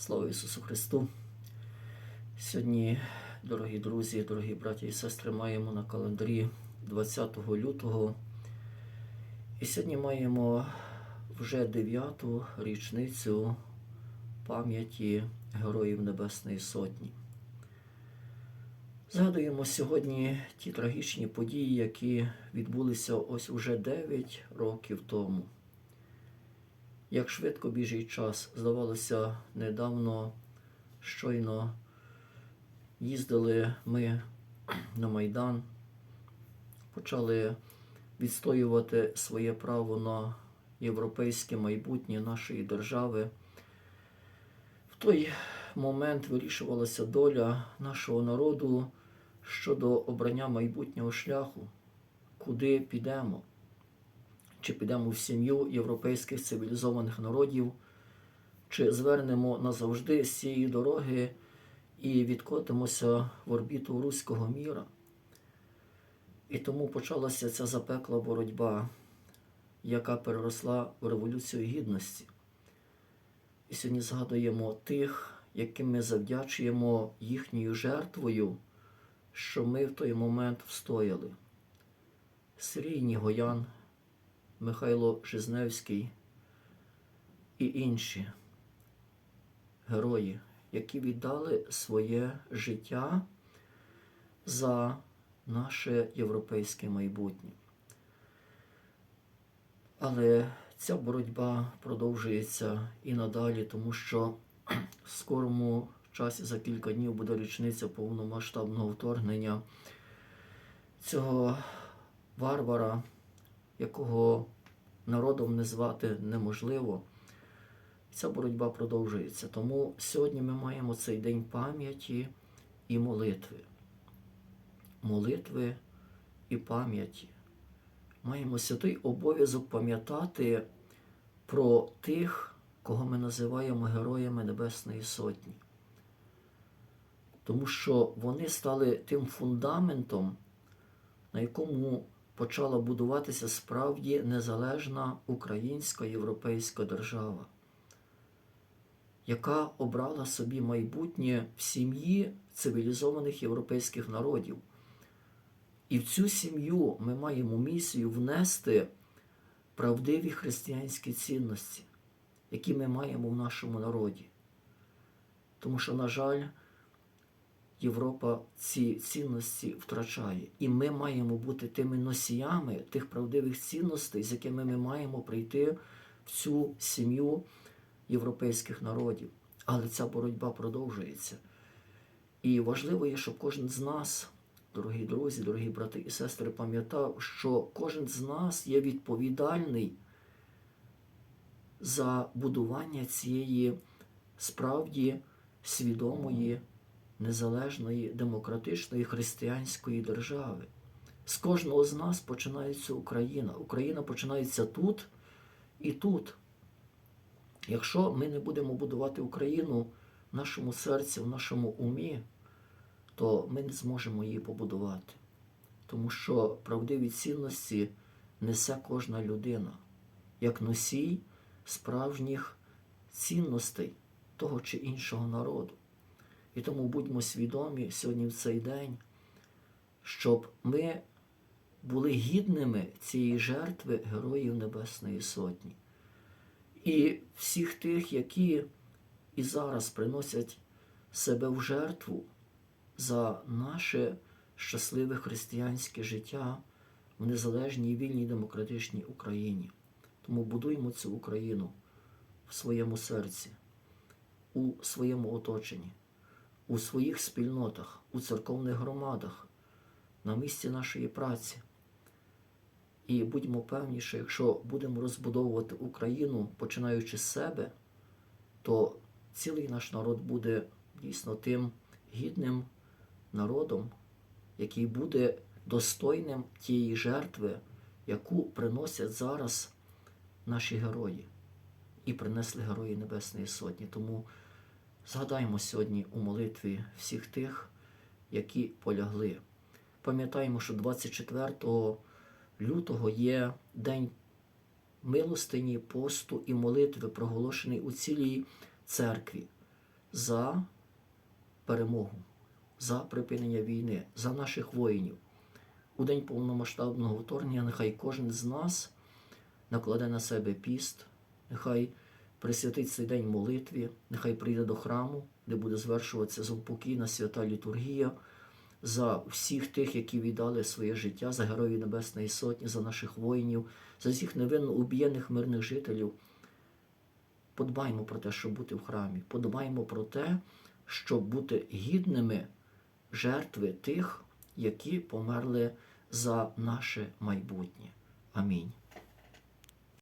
Слава Ісусу Христу! Сьогодні, дорогі друзі, дорогі браті і сестри, маємо на календарі 20 лютого. І сьогодні маємо вже дев'яту річницю пам'яті Героїв Небесної Сотні. Згадуємо сьогодні ті трагічні події, які відбулися ось уже 9 років тому. Як швидко біжить час, здавалося, недавно щойно їздили ми на Майдан, почали відстоювати своє право на європейське майбутнє нашої держави. В той момент вирішувалася доля нашого народу щодо обрання майбутнього шляху, куди підемо чи підемо в сім'ю європейських цивілізованих народів, чи звернемо назавжди з цієї дороги і відкотимося в орбіту руського міра. І тому почалася ця запекла боротьба, яка переросла в Революцію Гідності. І сьогодні згадуємо тих, яким ми завдячуємо їхньою жертвою, що ми в той момент встояли. Сергій Нігоян, Михайло Жизневський і інші герої, які віддали своє життя за наше європейське майбутнє. Але ця боротьба продовжується і надалі, тому що в скорому часі за кілька днів буде річниця повномасштабного вторгнення цього варвара якого народом не звати неможливо. Ця боротьба продовжується. Тому сьогодні ми маємо цей день пам'яті і молитви. Молитви і пам'яті. Маємо святий обов'язок пам'ятати про тих, кого ми називаємо Героями Небесної Сотні. Тому що вони стали тим фундаментом, на якому почала будуватися справді незалежна українська європейська держава, яка обрала собі майбутнє в сім'ї цивілізованих європейських народів. І в цю сім'ю ми маємо місію внести правдиві християнські цінності, які ми маємо в нашому народі. Тому що, на жаль, Європа ці цінності втрачає. І ми маємо бути тими носіями тих правдивих цінностей, з якими ми маємо прийти в цю сім'ю європейських народів. Але ця боротьба продовжується. І важливо є, щоб кожен з нас, дорогі друзі, дорогі брати і сестри, пам'ятав, що кожен з нас є відповідальний за будування цієї справді свідомої незалежної демократичної християнської держави. З кожного з нас починається Україна. Україна починається тут і тут. Якщо ми не будемо будувати Україну в нашому серці, в нашому умі, то ми не зможемо її побудувати. Тому що правдиві цінності несе кожна людина, як носій справжніх цінностей того чи іншого народу. І тому будьмо свідомі сьогодні в цей день, щоб ми були гідними цієї жертви Героїв Небесної Сотні. І всіх тих, які і зараз приносять себе в жертву за наше щасливе християнське життя в незалежній вільній демократичній Україні. Тому будуємо цю Україну в своєму серці, у своєму оточенні у своїх спільнотах, у церковних громадах, на місці нашої праці. І будьмо певні, що якщо будемо розбудовувати Україну, починаючи з себе, то цілий наш народ буде дійсно тим гідним народом, який буде достойним тієї жертви, яку приносять зараз наші герої і принесли Герої Небесної Сотні. Тому Згадаємо сьогодні у молитві всіх тих, які полягли. Пам'ятаємо, що 24 лютого є День милостині, посту і молитви, проголошений у цілій церкві. за перемогу, за припинення війни, за наших воїнів. У день повномасштабного вторгнення нехай кожен з нас накладе на себе піст, нехай присвятить цей день молитві, нехай прийде до храму, де буде звершуватися заупокійна свята літургія за всіх тих, які віддали своє життя, за героїв Небесної Сотні, за наших воїнів, за всіх невинно убієних мирних жителів. Подбаймо про те, щоб бути в храмі, подбаймо про те, щоб бути гідними жертви тих, які померли за наше майбутнє. Амінь.